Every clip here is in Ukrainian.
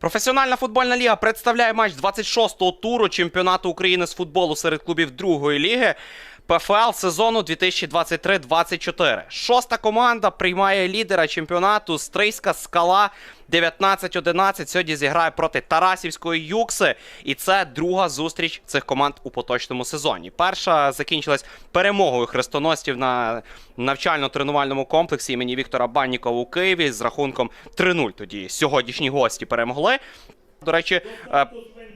Професіональна футбольна ліга представляє матч 26-го туру чемпіонату України з футболу серед клубів другої ліги. ПФЛ сезону 2023-24. Шоста команда приймає лідера чемпіонату Стрийська скала 19-11. Сьогодні зіграє проти Тарасівської Юкси. І це друга зустріч цих команд у поточному сезоні. Перша закінчилась перемогою хрестоносців на навчально-тренувальному комплексі імені Віктора Баннікова у Києві з рахунком 3-0. Тоді сьогоднішні гості перемогли. До речі, е,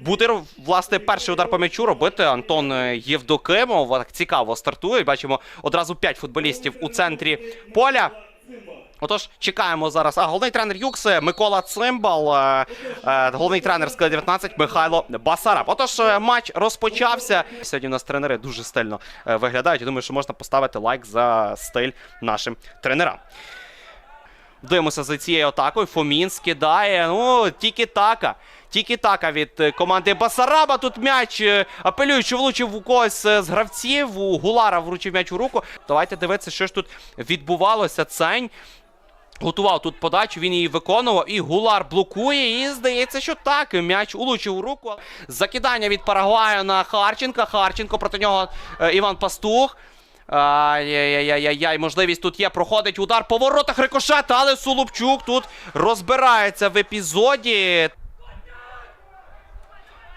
буде власне перший удар по м'ячу робити Антон е, Євдокимов. Так цікаво стартує. Бачимо одразу 5 футболістів у центрі поля. Отож, чекаємо зараз. А головний тренер Юкси Микола Цимбал, е, е, головний тренер з 19 Михайло Басараб. Отож, е, матч розпочався. Сьогодні у нас тренери дуже стильно е, виглядають. Я думаю, що можна поставити лайк за стиль нашим тренерам. Дивимося за цією атакою. Фомін скидає. Ну, тільки така. Тільки така від е, команди Басараба. Тут м'яч е, апелюють, що влучив у когось е, з гравців. У Гулара вручив м'яч у руку. Давайте дивитися, що ж тут відбувалося. Цень. Готував тут подачу, він її виконував, і Гулар блокує. І здається, що так. М'яч улучив у руку. Закидання від Парагваю на Харченка. Харченко проти нього Іван Пастух. Ай-яй-яй-яй-яй, можливість тут є. Проходить удар по воротах рикошет, але Сулупчук тут розбирається в епізоді.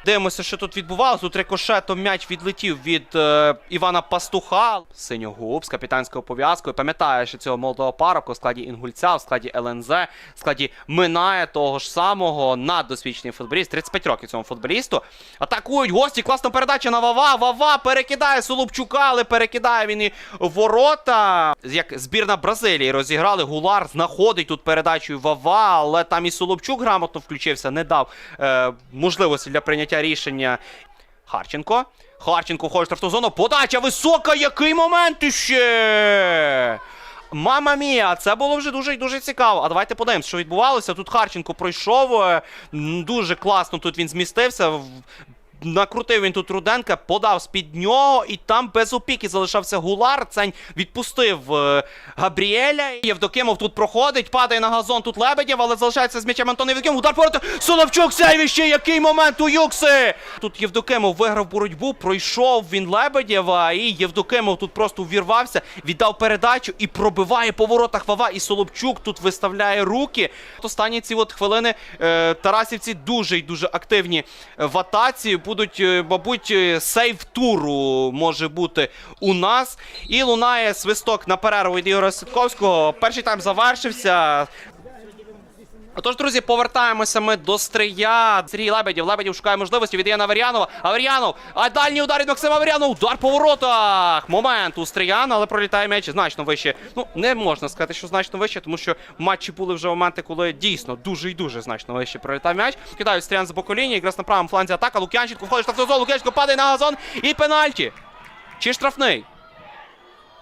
Дивимося, що тут відбувалося. Тут рикошетом м'яч відлетів від е, Івана Пастуха. Синьогуб з капітанською пов'язкою. Пам'ятає, що цього молодого пароку в складі Інгульця, в складі ЛНЗ, в складі Минає того ж самого наддосвідчений футболіст. 35 років цьому футболісту. Атакують гості. Класна передача на Вава. Вава перекидає Сулупчука, але перекидає він і ворота. Як збірна Бразилії розіграли. Гулар знаходить тут передачу Вава, але там і Сулупчук грамотно включився, не дав е, можливості для прийняття рішення. Харченко. Харченко входить в штрафну зону. Подача висока. Який момент іще? Мама мія, це було вже дуже дуже цікаво. А давайте подивимось, що відбувалося. Тут Харченко пройшов. е, Дуже класно тут він змістився. Накрутив він тут Руденка, подав з-під нього, і там без опіки залишався Гулар. Цень відпустив е, Габріеля. Євдокимов тут проходить, падає на газон тут Лебедєв, але залишається з м'ячем Антон Євдокимов. Удар пороти. Соловчук сейвіще, який момент у Юкси! Тут Євдокимов виграв боротьбу, пройшов він Лебедєва, і Євдокимов тут просто увірвався, віддав передачу і пробиває по воротах Вава. І Соловчук тут виставляє руки. Останні ці от хвилини е, Тарасівці дуже і дуже активні в атаці. Будуть, е, мабуть, е, сейв туру може бути у нас. І лунає свисток на перерву від Ігоря Ситковського. Перший тайм завершився. Отож, друзі, повертаємося ми до стрия. Сергій Лебедів. Лебедів шукає можливості. Віддає на Аверянова. Аверянов. А дальній удар від Максима Аверянова. Удар по воротах. Момент у Стрияна, але пролітає м'яч значно вище. Ну, не можна сказати, що значно вище, тому що в матчі були вже моменти, коли дійсно дуже і дуже значно вище пролітав м'яч. Кидають Стриян з боку лінії. Якраз на правому фланзі атака. Лук'янченко входить в штрафну зону. Лук'янченко падає на газон. І пенальті. Чи штрафний?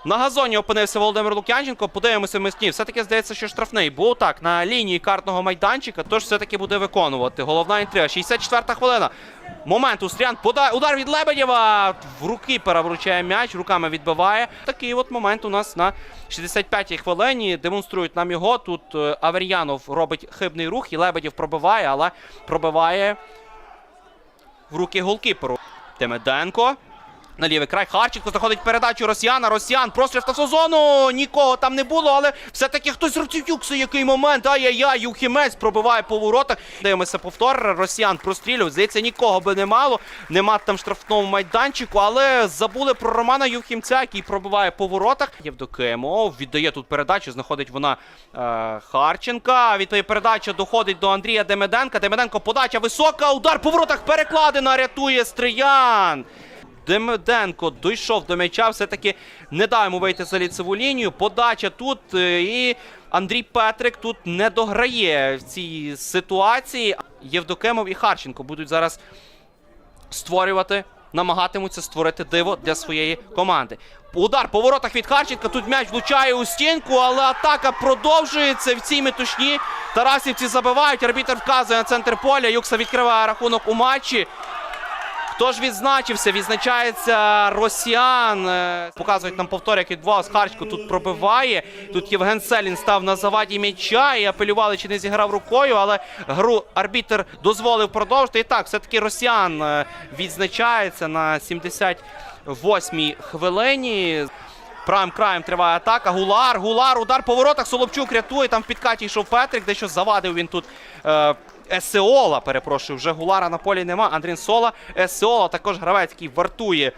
На газоні опинився Володимир Лук'янченко. Подивимося ми ні. Все-таки здається, що штрафний був так на лінії картного майданчика. Тож все-таки буде виконувати. Головна інтрига. 64-та хвилина. Момент у Стрян. Подай удар від Лебедєва. В руки перевручає м'яч, руками відбиває. Такий от момент у нас на 65-й хвилині. Демонструють нам його. Тут е, Авер'янов робить хибний рух, і Лебедєв пробиває, але пробиває в руки голкіперу. Демеденко. На лівий край Харченко заходить передачу Росіяна. Росіян простріл в штрафну зону. Нікого там не було, але все-таки хтось Ротюкси, який момент. Ай-яй-яй, Юхімець пробиває по воротах. Дивимося повтор. Росіян прострілює. Здається, нікого би не мало. Нема там штрафному майданчику, але забули про Романа Юхімця, який пробиває по воротах. Євдокимов віддає тут передачу. Знаходить вона е, Харченка. Віддає передача доходить до Андрія Демеденка. Демеденко подача висока. Удар по воротах перекладена. Рятує Стриян. Демиденко дійшов до м'яча, все-таки не йому вийти за ліцеву лінію. Подача тут е, і Андрій Петрик тут не дограє в цій ситуації. Євдокимов і Харченко будуть зараз створювати, намагатимуться створити диво для своєї команди. Удар по воротах від Харченка. Тут м'яч влучає у стінку, але атака продовжується в цій метушні. Тарасівці забивають. Арбітер вказує на центр поля. Юкса відкриває рахунок у матчі. Хто Хто ж відзначився? Відзначається Росіян. Е, Показують нам повтор, як відбувалось. Харчко тут пробиває. Тут Євген Селін став на заваді м'яча і апелювали, чи не зіграв рукою, але гру арбітр дозволив продовжити. І так, все-таки Росіян е, відзначається на 78-й хвилині. Правим краєм триває атака. Гулар, Гулар, удар по воротах. Соловчук рятує. Там в підкаті йшов Петрик, дещо завадив він тут. Есеола, перепрошую, вже Гулара на полі нема. Андрін Сола. Есеола також гравець, який вартує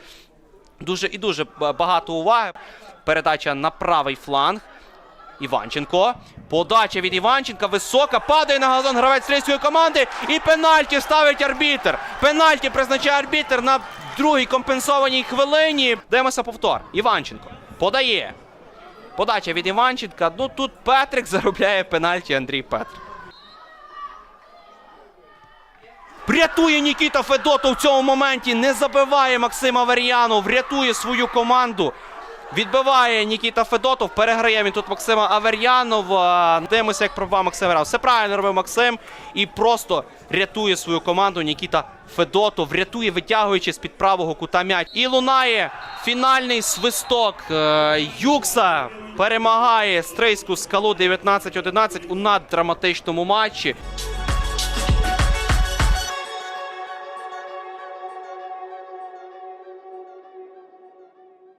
дуже і дуже багато уваги. Передача на правий фланг. Іванченко. Подача від Іванченка. Висока. Падає на газон гравець рейської команди. І пенальті ставить арбітр. Пенальті призначає арбітр на другій компенсованій хвилині. Даємося повтор. Іванченко подає. Подача від Іванченка. Ну тут Петрик заробляє пенальті Андрій Петрик. Врятує Нікіта Федотов в цьому моменті. Не забиває Максима Авер'янов. Врятує свою команду. Відбиває Нікіта Федотов. Переграє він тут Максима Авер'янова. Дивимося, як пробував Максим Авер'янов. Все правильно робив Максим. І просто рятує свою команду. Нікіта Федотов. Рятує, витягуючи з-під правого кута м'яч. І лунає фінальний свисток. Е, Юкса перемагає стрийську скалу 19-11 у наддраматичному матчі.